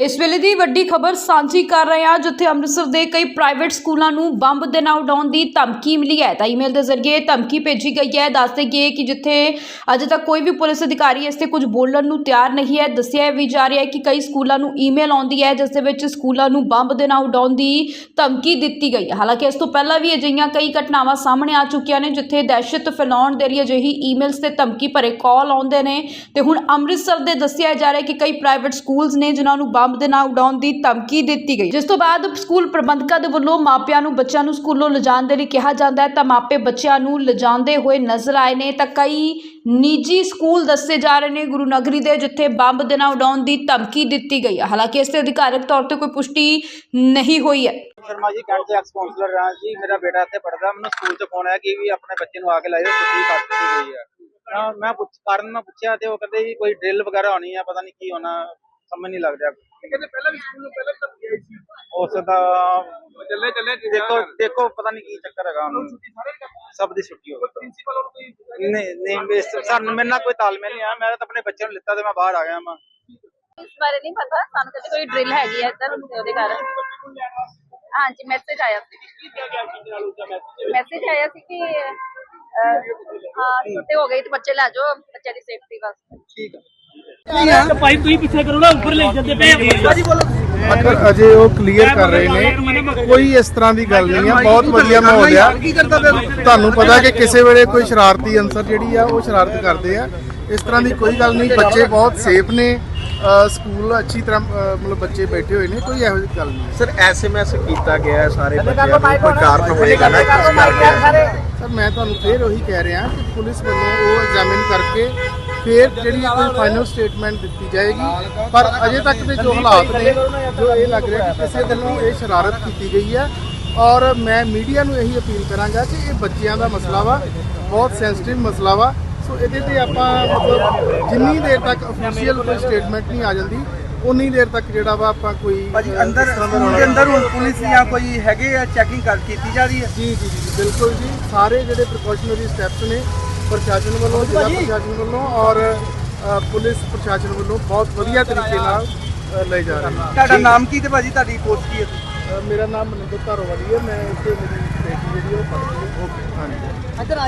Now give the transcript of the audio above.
ਇਸ ਵੇਲੇ ਦੀ ਵੱਡੀ ਖਬਰ ਸਾਂਝੀ ਕਰ ਰਹੇ ਹਾਂ, ਜਿੱਥੇ ਅੰਮ੍ਰਿਤਸਰ ਦੇ ਕਈ ਪ੍ਰਾਈਵੇਟ ਸਕੂਲਾਂ ਨੂੰ ਬੰਬ ਦੇ ਨਾਲ ਉਡਾਉਣ ਦੀ ਧਮਕੀ ਮਿਲੀ ਹੈ। ਤਾਂ ਈਮੇਲ ਦੇ ਜ਼ਰੀਏ ਧਮਕੀ ਭੇਜੀ ਗਈ ਹੈ। ਦੱਸਦੇ ਗਏ ਕਿ ਜਿੱਥੇ ਅਜੇ ਤੱਕ ਕੋਈ ਵੀ ਪੁਲਿਸ ਅਧਿਕਾਰੀ ਇਸ ਤੇ ਕੁਝ ਬੋਲਣ ਨੂੰ ਤਿਆਰ ਨਹੀਂ ਹੈ, ਦੱਸਿਆ ਵੀ ਜਾ ਰਿਹਾ ਹੈ ਕਿ ਕਈ ਸਕੂਲਾਂ ਨੂੰ ਈਮੇਲ ਆਉਂਦੀ ਹੈ, ਜਿਸ ਦੇ ਵਿੱਚ ਸਕੂਲਾਂ ਨੂੰ ਬੰਬ ਦੇ ਨਾਲ ਉਡਾਉਣ ਦੀ ਧਮਕੀ ਦਿੱਤੀ ਗਈ ਹੈ। ਹਾਲਾਂਕਿ ਇਸ ਤੋਂ ਪਹਿਲਾਂ ਵੀ ਅਜਿਹੀਆਂ ਕਈ ਘਟਨਾਵਾਂ ਸਾਹਮਣੇ ਆ ਚੁੱਕੀਆਂ ਨੇ, ਜਿੱਥੇ ਦਹਿਸ਼ਤ ਫੈਲਾਉਣ ਦੇ ਲਈ ਅਜਿਹੀ ਈਮੇਲਸ ਤੇ ਧਮਕੀ ਭਰੇ ਕਾਲ ਆਉਂਦੇ ਨੇ। ਤੇ ਹੁਣ ਅੰਮ੍ਰਿਤਸਰ ਦੇ ਦੱਸਿਆ ਜਾ ਰਿਹਾ ਕਿ ਕਈ ਪ੍ਰਾਈਵੇਟ ਸਕੂਲਸ ਨੇ ਜਿਨ੍ਹਾਂ ਨੂੰ ਬੰਬ ਦੇ ਨਾਲ ਉਡਾਉਣ ਦੀ ਧਮਕੀ ਦਿੱਤੀ ਗਈ। ਜਿਸ ਤੋਂ ਬਾਅਦ ਸਕੂਲ ਪ੍ਰਬੰਧਕਾਂ ਦੇ ਵੱਲੋਂ ਮਾਪਿਆਂ ਨੂੰ ਬੱਚਿਆਂ ਨੂੰ ਸਕੂਲੋਂ ਲਿਜਾਣ ਦੇ ਲਈ ਕਿਹਾ ਜਾਂਦਾ ਹੈ ਤਾਂ ਮਾਪੇ ਬੱਚਿਆਂ ਨੂੰ ਲਿਜਾਂਦੇ ਹੋਏ ਨਜ਼ਰ ਆਏ ਨੇ ਤਾਂ ਕਈ ਨਿੱਜੀ ਸਕੂਲ ਦੱਸੇ ਜਾ ਰਹੇ ਨੇ ਗੁਰੂ ਨਗਰੀ ਦੇ, ਜਿੱਥੇ ਬੰਬ ਦੇ ਨਾਲ ਉਡਾਉਣ ਦੀ ਧਮਕੀ ਦਿੱਤੀ ਗਈ ਹੈ। ਹਾਲਾਂਕਿ ਇਸ ਤੇ ਅਧਿਕਾਰਕ ਤੌਰ ਤੇ ਕੋਈ ਪੁਸ਼ਟੀ ਨਹੀਂ ਹੋਈ ਹੈ। ਸ਼ਰਮਾ ਜੀ ਕੈਂਟ ਦੇ ਐਕਸ ਕਾਉਂਸਲਰ ਰਹਾ ਜੀ, ਮੇਰਾ ਬੇਟਾ ਇੱਥੇ ਪੜਦਾ ਮੈਨੂੰ ਸਕੂਲ 'ਚ ਫੋਨ ਆਇਆ ਕਿ ਵੀ ਆਪਣੇ ਬੱਚੇ ਨੂੰ ਆ ਕੇ ਲੈ ਜਾਓ, ਛੁੱਟੀ ਕਰ ਦਿੱਤੀ ਗਈ ਹੈ। ਮੈਂ- ਮੈਂ ਪੁੱਛ ਕਾਰਨ ਮੈਂ ਪੁੱਛਿਆ ਤੇ ਉਹ ਕਹਿੰਦੇ ਜੀ ਕੋਈ ਡਰਿਲ ਵਗੈਰਾ ਹੋਣੀ ਆ, ਪਤਾ ਨਹੀਂ ਕੀ ਹੋਣਾ। ਸਮਝ ਨਹੀਂ ਲੱਗ ਰਿਹਾ ਕਹਿੰਦੇ ਪਹਿਲਾਂ ਵੀ ਸਕੂਲ ਨੂੰ ਪਹਿਲਾਂ ਤਾਂ ਗਿਆ ਸੀ। ਉਸ ਦਾ ਚੱਲੇ ਚੱਲੇ ਦੇਖੋ ਦੇਖੋ ਪਤਾ ਨਹੀਂ ਕੀ ਚੱਕਰ ਹੈਗਾ ਉਹਨੂੰ। ਸਭ ਦੀ ਛੁੱਟੀ ਹੋ ਕੋਈ ਪ੍ਰਿੰਸੀਪਲ ਨੂੰ ਕੋਈ ਗਈ ਨਹੀਂ ਨਹੀਂ ਸਾਨੂੰ ਮੇਰੇ ਨਾਲ ਕੋਈ ਤਾਲਮੇਲ ਨਹੀਂ ਆ। ਮੈਂ ਤਾਂ ਆਪਣੇ ਬੱਚੇ ਨੂੰ ਲਿੱਤਾ ਤੇ ਮੈਂ ਬਾਹਰ ਆ ਗਿਆ ਮੈਂ ਇਸ ਬਾਰੇ ਨਹੀਂ ਪਤਾ। ਸਾਨੂੰ ਕਦੇ ਕੋਈ ਡਰਿਲ ਹੈਗੀ ਹੈ ਇੱਧਰ ਉਹਦੇ ਕਾਰਨ ਹਾਂਜੀ ਮੈਸੇਜ ਆਇਆ ਸੀ। ਮੈਸੇਜ ਆਇਆ ਸੀ ਕਿ ਹਾਂ ਛੁੱਟੀ ਹੋ ਗਈ ਤੇ ਬੱਚੇ ਲੈ ਜਾਓ ਬੱਚਿਆਂ ਦੀ ਸੇਫਟੀ ਵਾਸਤੇ। ਠੀਕ ਹੈ ਪਾਈਪ ਤੁਸੀਂ ਪਿੱਛੇ ਕਰੋ ਨਾ ਉੱਪਰ ਲੈ ਜਾਂਦੇ ਪਏ ਭਾਜੀ ਅਗਰ ਅਜੇ ਉਹ ਕਲੀਅਰ ਕਰ ਰਹੇ ਨੇ। ਕੋਈ ਇਸ ਤਰ੍ਹਾਂ ਦੀ ਗੱਲ ਨਹੀਂ ਆ। ਬਹੁਤ ਵਧੀਆ ਮਾਹੌਲ ਆ। ਤੁਹਾਨੂੰ ਪਤਾ ਕਿ ਕਿਸੇ ਵੇਲੇ ਕੋਈ ਸ਼ਰਾਰਤੀ ਅੰਸਰ ਜਿਹੜੀ ਆ ਉਹ ਸ਼ਰਾਰਤ ਕਰਦੇ ਆ। ਇਸ ਤਰ੍ਹਾਂ ਦੀ ਕੋਈ ਗੱਲ ਨਹੀਂ। ਬੱਚੇ ਬਹੁਤ ਸੇਫ ਨੇ। ਸਕੂਲ ਅੱਛੀ ਤਰ੍ਹਾਂ ਮਤਲਬ ਬੱਚੇ ਬੈਠੇ ਹੋਏ ਨੇ। ਕੋਈ ਇਹੋ ਜਿਹੀ ਗੱਲ ਨਹੀਂ ਸਰ ਐਸਐਮਐਸ ਕੀਤਾ ਗਿਆ ਹੈ ਸਾਰੇ ਬੱਚਿਆਂ ਨੂੰ। ਕੋਈ ਕਾਰਨ ਹੋਏਗਾ ਨਾ ਕਿਸ ਕਰਕੇ ਸਰ ਮੈਂ ਤੁਹਾਨੂੰ ਫੇਰ ਉਹੀ ਕਹਿ ਰਿਹਾ ਕਿ ਪੁਲਿਸ ਵੱਲੋਂ ਉਹ ਐਗਜ਼ਾਮਿਨ ਕਰਕੇ ਫਿਰ ਜਿਹੜੀ ਕੋਈ ਫਾਈਨਲ ਸਟੇਟਮੈਂਟ ਦਿੱਤੀ ਜਾਏਗੀ। ਪਰ ਅਜੇ ਤੱਕ ਦੇ ਜੋ ਹਾਲਾਤ ਨੇ ਜੋ ਇਹ ਲੱਗ ਰਿਹਾ ਕਿ ਕਿਸੇ ਵੱਲੋਂ ਇਹ ਸ਼ਰਾਰਤ ਕੀਤੀ ਗਈ ਹੈ ਔਰ ਮੈਂ ਮੀਡੀਆ ਨੂੰ ਇਹੀ ਅਪੀਲ ਕਰਾਂਗਾ ਕਿ ਇਹ ਬੱਚਿਆਂ ਦਾ ਮਸਲਾ ਵਾ ਬਹੁਤ ਸੈਂਸਿਟਿਵ ਮਸਲਾ ਵਾ। ਸੋ ਇਹਦੇ ਤੇ ਆਪਾਂ ਮਤਲਬ ਜਿੰਨੀ ਦੇਰ ਤੱਕ ਅਫੀਸ਼ੀਅਲ ਕੋਈ ਸਟੇਟਮੈਂਟ ਨਹੀਂ ਆ ਜਾਂਦੀ ਉਨੀ ਦੇਰ ਤੱਕ ਜਿਹੜਾ ਵਾ ਆਪਾਂ ਕੋਈ ਭਾਜੀ ਅੰਦਰ ਦਾ ਅੰਦਰ ਹੁਣ ਪੁਲਿਸ ਜਾਂ ਕੋਈ ਹੈਗੇ ਆ ਚੈਕਿੰਗ ਕਰ ਕੀਤੀ ਜਾ ਰਹੀ ਹੈ? ਜੀ ਜੀ ਜੀ ਬਿਲਕੁਲ ਜੀ। ਸਾਰੇ ਜਿਹੜੇ ਪ੍ਰੀਕਾਸ਼ਨਰੀ ਸਟੈਪਸ ਨੇ ਪ੍ਰਸ਼ਾਸਨ ਵੱਲੋਂ ਜ਼ਿਲ੍ਹਾ ਪ੍ਰਸ਼ਾਸਨ ਵੱਲੋਂ ਔਰ ਅ, ਪੁਲਿਸ ਪ੍ਰਸ਼ਾਸਨ ਵੱਲੋਂ ਬਹੁਤ ਵਧੀਆ ਤਰੀਕੇ ਨਾਲ ਅ, ਲਏ ਜਾ ਰਹੇ ਨੇ। ਤੁਹਾਡਾ ਨਾਮ ਕੀ ਤੇ ਭਾਜੀ? ਤੁਹਾਡੀ ਪੋਸਟ ਕੀ ਹੈ? ਅ, ਮੇਰਾ ਨਾਮ ਮਨਿੰਦਰ ਧਾਰੋਵਾਲੀ ਹੈ ਮੈਂ ਇੱਥੇ ਮੇਰੀ ਬੇਟੀ ਜਿਹੜੀ ਉਹ ਪੜ੍ਹਦੀ ਹੈ। ਓਕੇ ਹਾਂਜੀ